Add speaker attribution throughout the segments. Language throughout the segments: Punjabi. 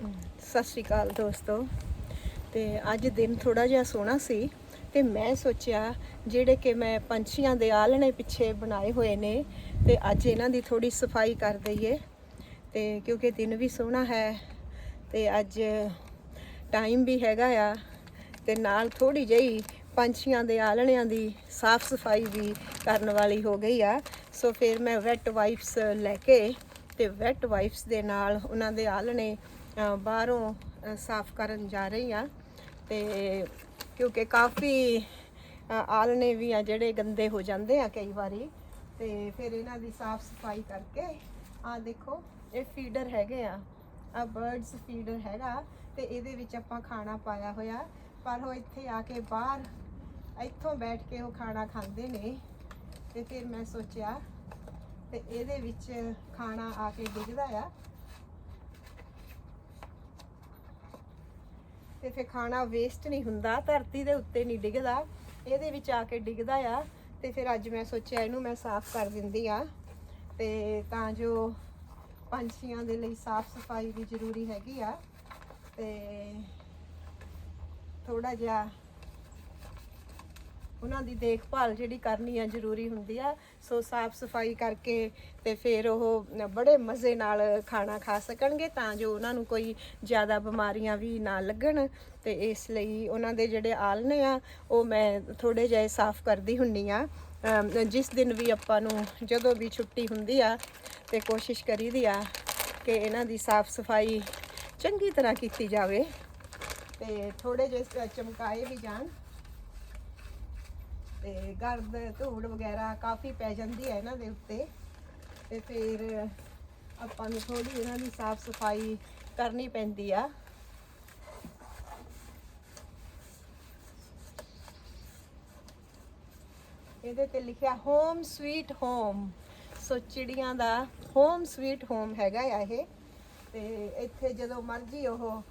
Speaker 1: ਸਤਿ ਸ਼੍ਰੀ ਅਕਾਲ ਦੋਸਤੋ। ਤੇ ਅੱਜ ਦਿਨ ਥੋੜਾ ਜਿਹਾ ਸੋਹਣਾ ਸੀ ਤੇ ਮੈਂ ਸੋਚਿਆ ਜਿਹੜੇ ਕਿ ਮੈਂ ਪੰਛੀਆਂ ਦੇ ਆਲਣੇ ਪਿੱਛੇ ਬਣਾਏ ਹੋਏ ਨੇ, ਤੇ ਅੱਜ ਇਹਨਾਂ ਦੀ ਥੋੜੀ ਸਫ਼ਾਈ ਕਰ ਦਈਏ। ਤੇ ਕਿਉਂਕਿ ਦਿਨ ਵੀ ਸੋਹਣਾ ਹੈ, ਤੇ ਅੱਜ ਟਾਈਮ ਵੀ ਹੈਗਾ ਆ, ਤੇ ਨਾਲ ਥੋੜੀ ਜਿਹੀ ਪੰਛੀਆਂ ਦੇ ਆਲਣਿਆਂ ਦੀ ਸਾਫ਼ ਸਫ਼ਾਈ ਵੀ ਕਰਨ ਵਾਲੀ ਹੋ ਗਈ ਆ। ਸੋ ਫਿਰ ਮੈਂ ਵੈਟ ਵਾਈਪਸ ਲੈ ਕੇ ਤੇ ਵੈਟ ਵਾਈਪਸ ਦੇ ਨਾਲ ਉਹਨਾਂ ਦੇ ਆਲਣੇ ਬਾਹਰੋਂ ਸਾਫ਼ ਕਰਨ ਜਾ ਰਹੀ ਆ ਤੇ ਕਿਉਂਕਿ ਕਾਫੀ ਆਲਣੇ ਵੀ ਆ ਜਿਹੜੇ ਗੰਦੇ ਹੋ ਜਾਂਦੇ ਆ ਕਈ ਵਾਰੀ ਤੇ ਫਿਰ ਇਹਨਾਂ ਦੀ ਸਾਫ਼ ਸਫ਼ਾਈ ਕਰਕੇ ਆ ਦੇਖੋ, ਇਹ ਫੀਡਰ ਹੈਗੇ ਆ ਆ ਬਰਡਸ ਫੀਡਰ ਹੈਗਾ ਤੇ ਇਹਦੇ ਵਿੱਚ ਆਪਾਂ ਖਾਣਾ ਪਾਇਆ ਹੋਇਆ, ਪਰ ਉਹ ਇੱਥੇ ਆ ਕੇ ਬਾਹਰ, ਇੱਥੋਂ ਬੈਠ ਕੇ ਉਹ ਖਾਣਾ ਖਾਂਦੇ ਨੇ ਤੇ ਫਿਰ ਮੈਂ ਸੋਚਿਆ ਤੇ ਇਹਦੇ ਵਿੱਚ ਖਾਣਾ ਆ ਕੇ ਡਿੱਗਦਾ ਆ। ਤੇ ਫਿਰ ਖਾਣਾ ਵੇਸਟ ਨਹੀਂ ਹੁੰਦਾ, ਧਰਤੀ ਦੇ ਉੱਤੇ ਨਹੀਂ ਡਿੱਗਦਾ, ਇਹਦੇ ਵਿੱਚ ਆ ਕੇ ਡਿੱਗਦਾ ਆ। ਤੇ ਫਿਰ ਅੱਜ ਮੈਂ ਸੋਚਿਆ ਇਹਨੂੰ ਮੈਂ ਸਾਫ਼ ਕਰ ਦਿੰਦੀ ਆ। ਤੇ ਤਾਂ ਜੋ ਪੰਛੀਆਂ ਦੇ ਲਈ ਸਾਫ਼ ਸਫ਼ਾਈ ਵੀ ਜ਼ਰੂਰੀ ਹੈਗੀ ਆ। ਤੇ ਥੋੜਾ ਜਿਹਾ ਉਹਨਾਂ ਦੀ ਦੇਖਭਾਲ ਜਿਹੜੀ ਕਰਨੀ ਆ ਜ਼ਰੂਰੀ ਹੁੰਦੀ ਆ। ਸੋ ਸਾਫ਼ ਸਫ਼ਾਈ ਕਰਕੇ ਤੇ ਫਿਰ ਉਹ ਬੜੇ ਮਜ਼ੇ ਨਾਲ ਖਾਣਾ ਖਾ ਸਕਣਗੇ ਤਾਂ ਜੋ ਉਹਨਾਂ ਨੂੰ ਕੋਈ ਜ਼ਿਆਦਾ ਬਿਮਾਰੀਆਂ ਵੀ ਨਾ ਲੱਗਣ। ਤੇ ਇਸ ਲਈ ਉਹਨਾਂ ਦੇ ਜਿਹੜੇ ਆਲਣੇ ਆ, ਉਹ ਮੈਂ ਥੋੜੇ ਜਿਹੇ ਸਾਫ਼ ਕਰਦੀ ਹੁੰਨੀ ਆ। ਜਿਸ ਦਿਨ ਵੀ ਆਪਾਂ ਨੂੰ ਜਦੋਂ ਵੀ ਛੁੱਟੀ ਹੁੰਦੀ ਆ ਤੇ ਕੋਸ਼ਿਸ਼ ਕਰੀਦੀ ਆ ਕਿ ਇਹਨਾਂ ਦੀ ਸਾਫ਼ ਸਫ਼ਾਈ ਚੰਗੀ ਤਰ੍ਹਾਂ ਕੀਤੀ ਜਾਵੇ ਤੇ ਥੋੜੇ ਜਿਹੇ ਚਮਕਾਏ ਵੀ ਜਾਣ। ਤੇ ਗਰਦ, ਧੂੜ ਵਗੈਰਾ ਕਾਫੀ ਪੈ ਜਾਂਦੀ ਹੈ ਇਹਨਾਂ ਦੇ ਉੱਤੇ। ਤੇ ਫਿਰ ਆਪਾਂ ਨੂੰ ਥੋੜੀ ਇਹਨਾਂ ਦੀ ਸਾਫ਼ ਸਫ਼ਾਈ ਕਰਨੀ ਪੈਂਦੀ ਆ। ਇਹਦੇ ਤੇ ਲਿਖਿਆ ਹੋਮ ਸਵੀਟ ਹੋਮ ਸੋ ਚਿੜੀਆਂ ਦਾ ਹੋਮ ਸਵੀਟ ਹੋਮ ਹੈਗਾ ਆ ਇਹ। ਤੇ ਇੱਥੇ ਜਦੋਂ ਮਰਜ਼ੀ ਉਹ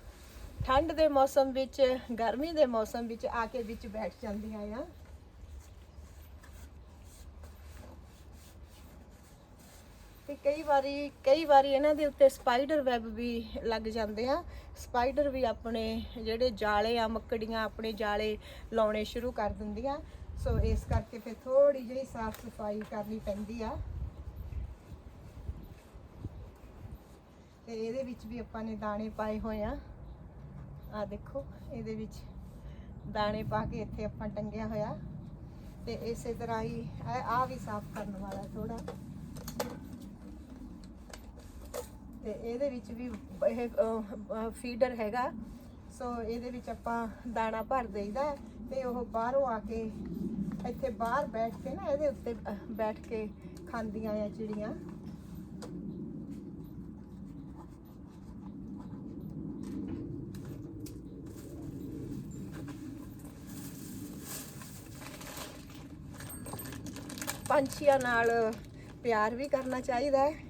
Speaker 1: ਠੰਡ ਦੇ ਮੌਸਮ ਵਿੱਚ, ਗਰਮੀ ਦੇ ਮੌਸਮ ਵਿੱਚ ਆ ਕੇ ਵਿੱਚ ਬੈਠ ਜਾਂਦੀਆਂ ਆ। ਤੇ ਕਈ ਵਾਰੀ ਕਈ ਵਾਰੀ ਇਹਨਾਂ ਦੇ ਉੱਤੇ ਸਪਾਈਡਰ ਵੈਬ ਵੀ ਲੱਗ ਜਾਂਦੇ ਆ। ਸਪਾਈਡਰ ਵੀ ਆਪਣੇ ਜਿਹੜੇ ਜਾਲੇ ਆ, ਮੱਕੜੀਆਂ ਆਪਣੇ ਜਾਲੇ ਲਾਉਣੇ ਸ਼ੁਰੂ ਕਰ ਦਿੰਦੀਆਂ। ਸੋ ਇਸ ਕਰਕੇ ਫਿਰ ਥੋੜੀ ਜਿਹੀ ਸਾਫ਼ ਸਫ਼ਾਈ ਕਰਨੀ ਪੈਂਦੀ ਆ। ਤੇ ਇਹਦੇ ਵਿੱਚ ਵੀ ਆਪਾਂ ਨੇ ਦਾਣੇ ਪਾਏ ਹੋਏ ਆ। ਆ ਦੇਖੋ, ਇਹਦੇ ਵਿੱਚ ਦਾਣੇ ਪਾ ਕੇ ਇੱਥੇ ਆਪਾਂ ਟੰਗਿਆ ਹੋਇਆ। ਤੇ ਇਸੇ ਤਰ੍ਹਾਂ ਹੀ ਆ ਵੀ ਸਾਫ਼ ਕਰਨ ਵਾਲਾ ਥੋੜਾ ਤੇ ਇਹਦੇ ਵਿੱਚ ਵੀ ਇਹ ਫੀਡਰ ਹੈਗਾ। ਸੋ ਇਹਦੇ ਵਿੱਚ ਆਪਾਂ ਦਾਣਾ ਭਰ ਦੇਈਦਾ ਤੇ ਉਹ ਬਾਹਰੋਂ ਆ ਕੇ ਇੱਥੇ ਬਾਹਰ ਬੈਠ ਕੇ ਨਾ ਇਹਦੇ ਉੱਤੇ ਬੈਠ ਕੇ ਖਾਂਦੀਆਂ ਆ ਚਿੜੀਆਂ। ਪੰਛੀਆਂ ਨਾਲ ਪਿਆਰ ਵੀ ਕਰਨਾ ਚਾਹੀਦਾ ਹੈ।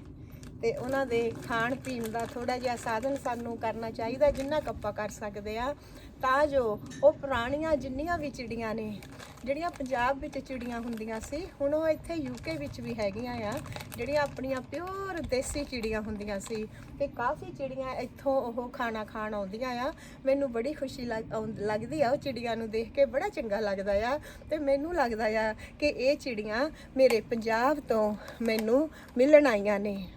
Speaker 1: ਤੇ ਉਹਨਾਂ ਦੇ ਖਾਣ ਪੀਣ ਦਾ ਥੋੜਾ ਜਿਹਾ ਸਾਧਨ ਸਾਨੂੰ ਕਰਨਾ ਚਾਹੀਦਾ, ਜਿੰਨਾ ਕੁ ਆਪਾਂ ਕਰ ਸਕਦੇ ਆ। ਤਾਂ ਜੋ ਉਹ ਪੁਰਾਣੀਆਂ ਜਿੰਨੀਆਂ ਵੀ ਚਿੜੀਆਂ ਨੇ, ਜਿਹੜੀਆਂ ਪੰਜਾਬ ਵਿੱਚ ਚਿੜੀਆਂ ਹੁੰਦੀਆਂ ਸੀ, ਹੁਣ ਉਹ ਇੱਥੇ ਯੂਕੇ ਵਿੱਚ ਵੀ ਹੈਗੀਆਂ ਆ, ਜਿਹੜੀਆਂ ਆਪਣੀਆਂ ਪਿਓਰ ਦੇਸੀ ਚਿੜੀਆਂ ਹੁੰਦੀਆਂ ਸੀ। ਤੇ ਕਾਫੀ ਚਿੜੀਆਂ ਇੱਥੋਂ ਉਹ ਖਾਣਾ ਖਾਣ ਆਉਂਦੀਆਂ ਆ। ਮੈਨੂੰ ਬੜੀ ਖੁਸ਼ੀ ਲੱਗ- ਆਉਂ- ਲੱਗਦੀ ਆ ਉਹ ਚਿੜੀਆਂ ਨੂੰ ਦੇਖ ਕੇ, ਬੜਾ ਚੰਗਾ ਲੱਗਦਾ ਆ। ਤੇ ਮੈਨੂੰ ਲੱਗਦਾ ਆ ਕਿ ਇਹ ਚਿੜੀਆਂ ਮੇਰੇ ਪੰਜਾਬ ਤੋਂ ਮੈਨੂੰ ਮਿਲਣ ਆਈਆਂ ਨੇ।